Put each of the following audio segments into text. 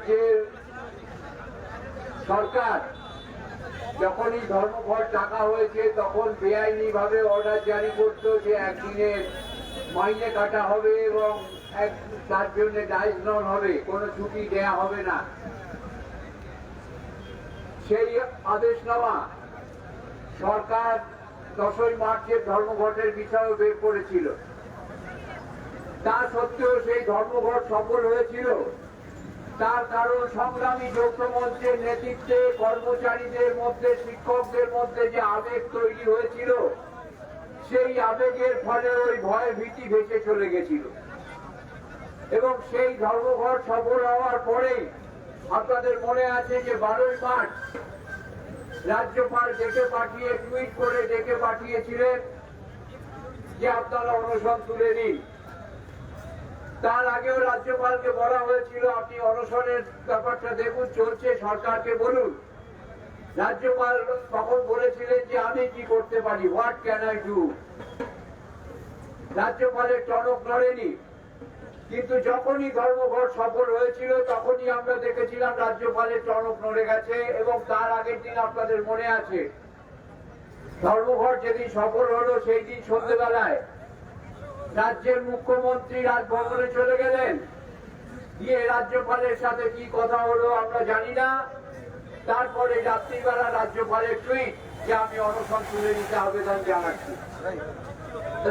রাজ্যের সরকার। যখনই ধর্মঘট ডাকা হয়েছে, তখন বেআইনি ভাবে অর্ডার জারি করতো যে একদিনের মাইনে কাটা হবে এবং এক তার জন্য ডাইস নন হবে। কোনো ছুটি দেয়া হবে না। সেই আদেশনামা সরকার দশই মার্চের ধর্মঘটের বিষয়েও বের করেছিল। তা সত্ত্বেও সেই ধর্মঘট সফল হয়েছিল। তার কারণ সংগ্রামী যৌথ মঞ্চের নেতৃত্বে কর্মচারীদের মধ্যে, শিক্ষকদের মধ্যে যে আবেগ তৈরি হয়েছিল, সেই আবেগের ফলে ওই ভয় ভীতি ভেসে চলে গেছিল। এবং সেই ধর্মঘট সফল হওয়ার পরেই আপনাদের মনে আছে যে বারোই মার্চ রাজ্যপাল ডেকে পাঠিয়ে, টুইট করে ডেকে পাঠিয়েছিলেন যে আপনারা অনশন তুলে নিন। তার আগেও রাজ্যপালকে বলা হয়েছিল, আপনি অনশনের ব্যাপারটা দেখুন, চলছে, সরকারকে বলুন। রাজ্যপাল তখন বলেছিলেন যে, আমি কি করতে পারি? হোয়াট ক্যান আই ডু রাজ্যপালের টনক নড়েনি। কিন্তু যখনই ধর্মঘট সফল হয়েছিল, তখনই আমরা দেখেছিলাম রাজ্যপালের টনক নড়ে গেছে এবং তার আগের দিন আপনাদের মনে আছে। ধর্মঘট যেদিন সফল হলো, সেই দিন সন্ধ্যেবেলায় রাজ্যের মুখ্যমন্ত্রী রাজভবনে চলে গেলেন। গিয়ে রাজ্যপালের সাথে কি কথা হলো আমরা জানি না। তারপরে রাত্রিবেলা রাজ্যপালের টুইট যে আমি অনশন তুলে নিতে আবেদন জানাচ্ছি।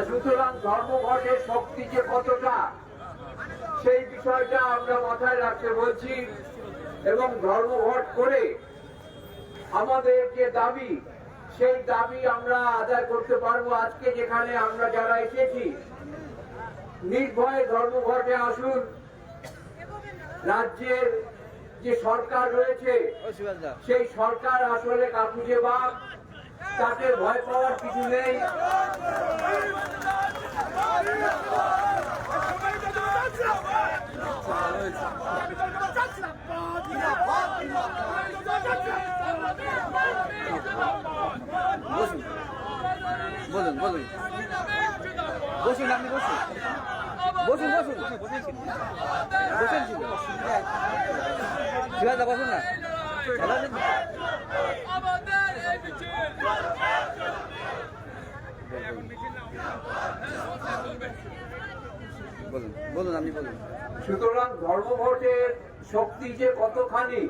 সুতরাং ধর্মঘটের শক্তি যে কতটা, সেই বিষয়টা আমরা মাথায় রাখতে বলছি এবং ধর্মঘট করে আমাদের যে দাবি সেই দাবি আমরা আদায় করতে পারব আজকে যেখানে আমরা যারা এসেছি। নির্ভয়ে ধর্মঘটে আসুন। রাজ্যের যে সরকার রয়েছে, সেই সরকার আসলে কাকুজে বাপ তাকে ভয় পাওয়ার কিছু নেই। বলুন বলুন। বসুন, আপনি বসুন। বসুন বসুন। বসুন বসুন। না? আমাদের এই মিছিল বলুন বলুন, আপনি বলুন। সুতরাং ধর্মঘটের শক্তি যে কতখানি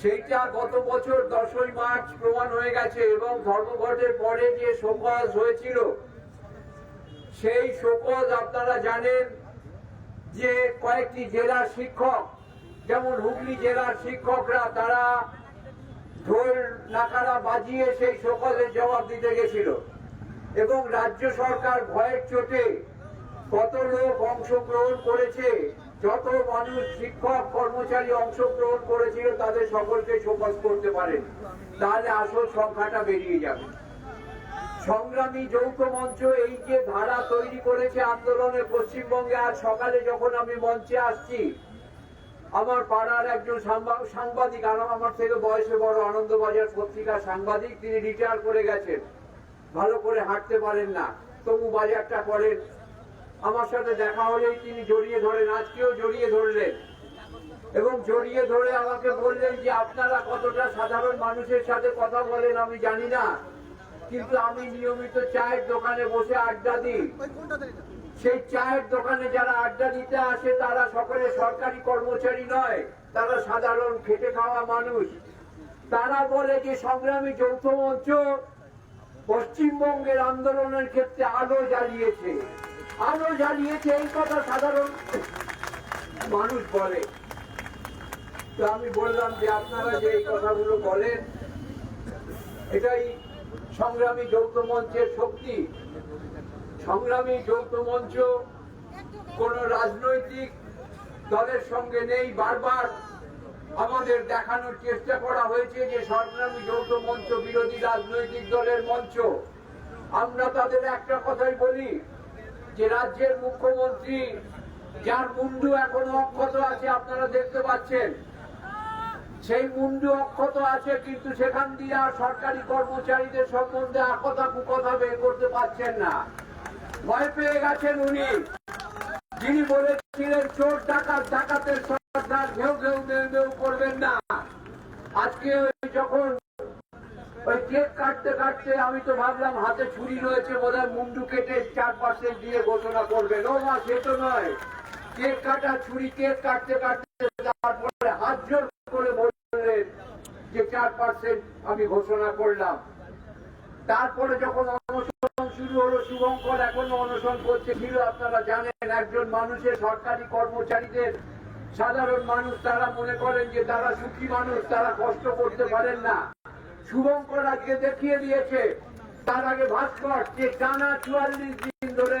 সেইটা গত বছর দশই মার্চ প্রমাণ হয়ে গেছে এবং ধর্মঘটের পরে যে শোকজ হয়েছিল, সেই শোকজ আপনারা জানেন যে কয়েকটি জেলার শিক্ষক, যেমন হুগলি জেলার শিক্ষকরা, তারা ঢোল নাকারা বাজিয়ে সেই শোকজের জবাব দিতে গেছিল। এবং রাজ্য সরকার ভয়ের চোটে কত লোক অংশগ্রহণ করেছে যত মানুষ শিক্ষক কর্মচারী অংশগ্রহণ করেছিল, তাদের সকলকে শোকজ করতে পারেন তাহলে আসল সংখ্যাটা বেরিয়ে যাবে। সংগ্রামী যৌথ মঞ্চ এই যে ধারা তৈরি করেছে আন্দোলনে পশ্চিমবঙ্গে, আজ সকালে যখন আমি মঞ্চে আসছি, আমার পাড়ার একজন সাংবা- সাংবাদিক, আর আমার থেকে বয়সে বড় আনন্দবাজার পত্রিকার সাংবাদিক, তিনি রিটায়ার করে গেছেন। ভালো করে হাঁটতে পারেন না। তবু বাজারটা করেন। আমার সাথে দেখা হলেই তিনি জড়িয়ে ধরেন, আজকেও জড়িয়ে ধরলেন। এবং জড়িয়ে ধরে আমাকে বললেন যে, আপনারা কতটা সাধারণ মানুষের সাথে কথা বলেন আমি জানি না। কিন্তু আমি নিয়মিত চায়ের দোকানে বসে আড্ডা দিই। সেই চায়ের দোকানে যারা আড্ডা দিতে আসে, তারা সকলে সরকারি কর্মচারী নয়, তারা সাধারণ খেটে খাওয়া মানুষ। তারা বলে যে, সংগ্রামী যৌথ মঞ্চ পশ্চিমবঙ্গের আন্দোলনের ক্ষেত্রে আলো জ্বালিয়েছে। আলো জ্বালিয়েছে এই কথা সাধারণ মানুষ বলে। তো আমি বললাম যে আপনারা যে এই কথাগুলো বলেন, এটাই সংগ্রামী যৌথ মঞ্চের শক্তি। সংগ্রামী যৌথ মঞ্চ কোন রাজনৈতিক দলের সঙ্গে নেই বারবার। আমাদের দেখানোর চেষ্টা করা হয়েছে যে সংগ্রামী যৌথ মঞ্চ, বিরোধী রাজনৈতিক দলের মঞ্চ। আমরা তাদের একটা কথাই বলি, যে রাজ্যের মুখ্যমন্ত্রী, যার মুন্ডু এখনও অক্ষত আছে, আপনারা দেখতে পাচ্ছেন। সেই মুন্ডু অক্ষত আছে, কিন্তু সেখান দিয়ে আর সরকারি কর্মচারীদের সম্বন্ধে আকথা কুকথা বের করতে পারছেন না। ভয় পেয়ে গেছেন উনি। যিনি বলেছিলেন, চোর ডাকাত ডাকাতের করবেন না। আজকে যখন ওই কেক কাটতে কাটতে আমি তো ভাবলাম হাতে ছুরি রয়েছে মুন্ডু কেটে চার পার্সেন্ট দিয়ে ঘোষণা করবেন। ও সে তো নয়। কেক কাটা, ছুরি কেক কাটতে কাটতে তারপরে হাত করে বললেন যে চার পার্সেন্ট আমি ঘোষণা করলাম। তারপরে যখন অনশন শুরু হলো, শুভঙ্কর এখনও অনশন করছে। আপনারা জানেন, একজন মানুষের সরকারি কর্মচারীদের সাধারণ মানুষ তারা মনে করেন যে তারা সুখী মানুষ, তারা কষ্ট করতে পারেন না। শুভঙ্কর আজকে দেখিয়ে দিয়েছে, তার আগে ভাস্কর, যে টানা চুয়াল্লিশ দিন ধরে,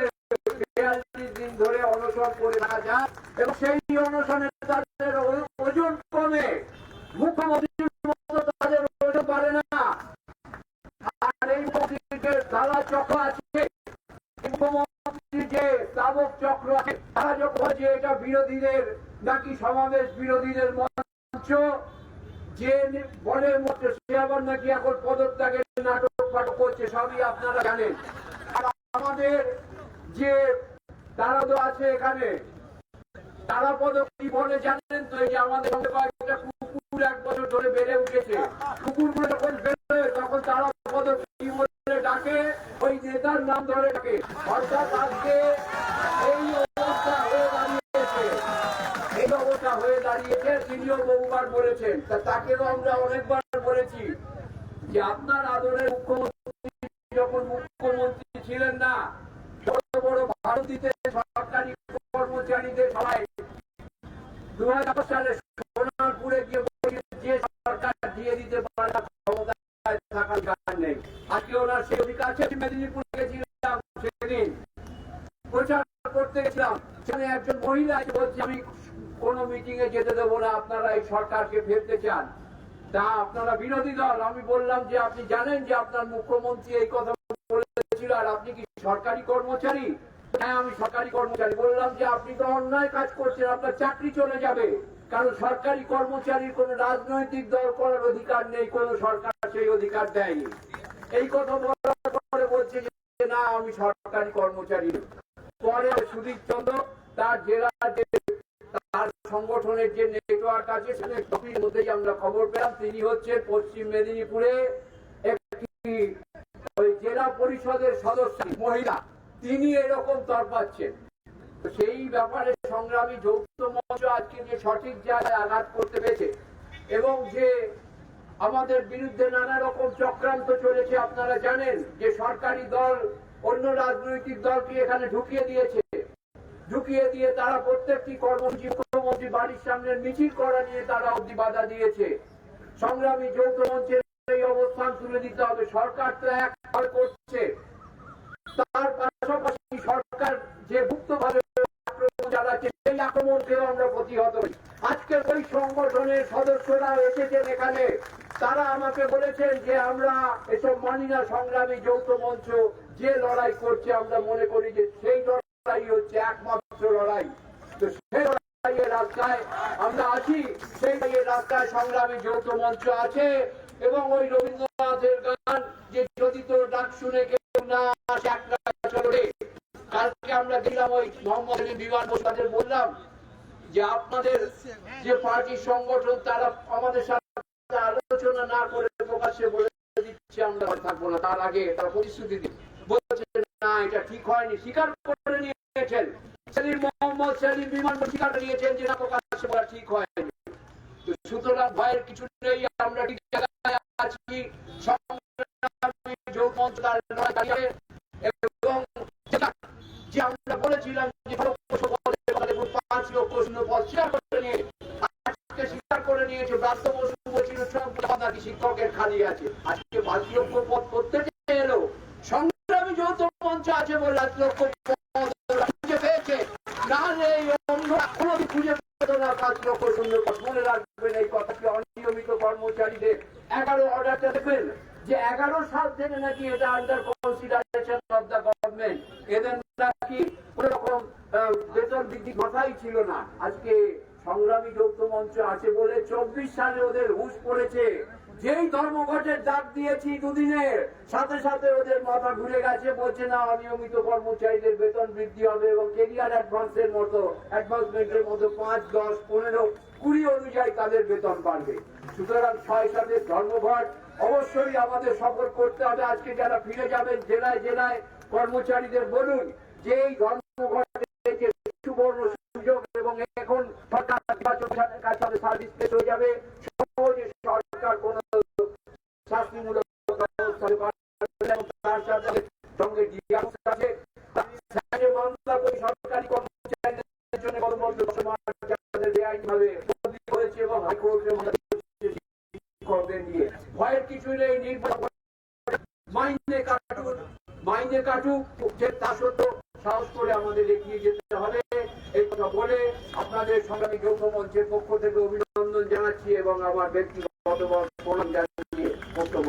বিয়াল্লিশ দিন ধরে অনশন করে থাকা যায়, এবং সেই অনশনে তাদের ওজন কমে। মুখ্যমন্ত্রীর তাদের ওজন পারে না। আর এই মন্ত্রীদের তারা চক্র আছে মুখ্যমন্ত্রী যে স্থাবক চক্র আছে, তারা যখন যে এটা বিরোধীদের নাকি সমাবেশ বিরোধীদের মঞ্চ? যে বলের মধ্যে সে আবার নাকি এখন পদত্যাগের নাটক ফাটক করছে, সবই আপনারা জানেন। আর আমাদের যে তারা তো আছে এখানে, তারা পদ কি বলে জানেন তো, এই আমাদের কয়েকটা কুকুর এক বছর ধরে বেড়ে উঠেছে। কুকুরগুলো যখন বেরোয়, তখন তারা পদ কি বলে ডাকে, ওই নেতার নাম ধরে ডাকে। অর্থাৎ আজকে এই অবস্থা হয়ে দাঁড়িয়েছে অবস্থা হয়ে দাঁড়িয়েছে তিনিও বহুবার বলেছেন। তা তাকেও আমরা অনেকবার বলেছি যে আপনার আদরের মুখ্যমন্ত্রী যখন মুখ্যমন্ত্রী ছিলেন না বড় বড় ভারতীতে সরকারি কর্মচারীদের সবাই দু হাজার সালে সোনারপুরে গিয়ে যে সরকার দিয়ে দিতে পারে না, ক্ষমতায় থাকার কারণ নেই। আজকে ওনার সেই অধিকার আছে মেদিনীপুরে গেছিলাম সেদিন। প্রচার করতে গেছিলাম। সেখানে একজন মহিলা বলছে আমি কোন এ যেতে দেবো না, আপনারা এই সরকারকে ফেলতে চান। তা আপনারা বিরোধী দল, আমি বললাম যে আপনি জানেন যে আপনার মুখ্যমন্ত্রী এই কথা বলেছিল, আর আপনি কি সরকারি কর্মচারী? হ্যাঁ আমি সরকারি কর্মচারী। বললাম যে আপনি তো অন্যায় কাজ করছেন, আপনার চাকরি চলে যাবে। কারণ সরকারি কর্মচারীর কোন রাজনৈতিক দল করার অধিকার নেই, কোন সরকার সেই অধিকার দেয়নি। এই কথা বলার পরে বলছে যে, না, আমি সরকারি কর্মচারী পরে সুদীপ চন্দ্র তার জেলা তার সংগঠনের যে নেটওয়ার্ক আছে, সেখানে সবই মধ্যেই আমরা খবর পেলাম। তিনি হচ্ছে পশ্চিম মেদিনীপুরে একটি ওই জেলা পরিষদের সদস্য, মহিলা। তিনি এরকম তরপাচ্ছেন সেই ব্যাপারে সংগ্রামী যৌথ মঞ্চ আজকে যে সঠিক জায়গায় আঘাত করতে পেরেছে এবং যে আমাদের বিরুদ্ধে নানা রকম চক্রান্ত চলেছে, আপনারা জানেন যে সরকারি দল, অন্য রাজনৈতিক দলকে এখানে ঢুকিয়ে দিয়েছে। ঢুকিয়ে দিয়ে তারা প্রত্যেকটি কর্মসূচি মুখ্যমন্ত্রী বাড়ির সামনে মিছিল করা নিয়ে তারা অব্দি বাধা দিয়েছে। সংগ্রামী যৌথ মঞ্চের এই অবস্থান তুলে দিতে হবে। সরকার তো এক করছে। তার পাশাপাশি সরকার যে চালাচ্ছে, সেই আমরা প্রতিহত করি। আজকের ওই সংগঠনের সদস্যরা এসেছেন এখানে। তারা আমাকে বলেছেন যে আমরা এসব মানি না সংগ্রামী যৌথ মঞ্চ যে লড়াই করছে, আমরা মনে করি যে সেই লড়াই হচ্ছে একমাত্র লড়াই। তো সেই লড়াইয়ের রাস্তায় আমরা আছি, সেই রাস্তায় সংগ্রামী যৌথ মঞ্চ আছে এবং ওই রবীন্দ্রনাথের গান যে যদি তোর ডাক শুনে কেউ না আসে চলো কালকে আমরা দিলাম ওই মোহাম্মদ বিমান বললাম যে আপনাদের যে পার্টি সংগঠন, তারা আমাদের সাথে আলোচনা না করে প্রকাশ্যে বলে দিচ্ছে, আমরা থাকব না। তার আগে তারা প্রতিশ্রুতি দিন বলছে, না, এটা ঠিক হয়নি। স্বীকার করে সেলিম মোহাম্মদ সেলিম বিমান বসু স্বীকার করে নিয়েছেন যে না প্রকাশ্যে বলা ঠিক হয়নি। সুতরাং ভয়ের কিছু নেই, আমরা ঠিক জায়গায় আছি। এবং যে আমরা বলেছিলাম যে শিক্ষকের খালি আছে আজকে পাঁচ লক্ষ পদ করতে এলো সংগ্রামী যৌথ মঞ্চ আছে বলে পাঁচ লক্ষ পদ ওরা খুঁজে পেয়েছে নাহলে এই অন্ধরা কোনোদিন খুঁজে পেত না পাঁচ লক্ষ শূন্য পদ মনে রাখবেন এই কথাটি অনিয়মিত কর্মচারীদের এগারো অর্ডারটা যে এগারো সাল থেকে নাকি এটা under consideration of the government এদের নাকি কোন রকম বেতন বৃদ্ধি কথাই ছিল না। আজকে সংগ্রামী যৌথ মঞ্চ আছে বলে চব্বিশ সালে ওদের হুশ পড়েছে। যেই ধর্মঘটের ডাক দিয়েছি দুদিনের, সাথে সাথে ওদের মাথা ঘুরে গেছে, বলছে, না অনিয়মিত কর্মচারীদের বেতন বৃদ্ধি হবে এবং কেরিয়ার অ্যাডভান্সের মতো অ্যাডভান্সমেন্টের মতো পাঁচ, দশ, পনেরো, কুড়ি অনুযায়ী তাদের বেতন বাড়বে। সুতরাং ছয় সাতের ধর্মঘট অবশ্যই আমাদের সফর করতে হবে। আজকে যারা ফিরে যাবেন, জেলায় জেলায় কর্মচারীদের বলুন, যে এই ধর্মঘটে সুবর্ণ সুযোগ এবং এখন সরকার নির্বাচনের কাছে সার্ভিস পেশ হয়ে যাবে সহজে সরকার কোন শাস্তিমূলক ব্যবস্থা নেবে না এবং তার সাথে সঙ্গে জিজ্ঞাসা আছে স্যারে মামলা করে সরকারি কর্মচারীদের জন্য গণবদ্ধ সমাজ যাদের বেআইনিভাবে বদলি হয়েছে এবং হাইকোর্টের মধ্যে শিক্ষকদের নিয়ে ভয়ের কিছু নেই নির্বাচন মাইনে কাটুন মাইনে কাটুক তা সত্ত্বেও সাহস করে আমাদের এগিয়ে যেতে হবে। এই কথা বলে আপনাদের সংগ্রামী যৌথ মঞ্চের পক্ষ থেকে অভিনন্দন জানাচ্ছি এবং আমার ব্যক্তিগত প্রণাম জানিয়ে বক্তব্য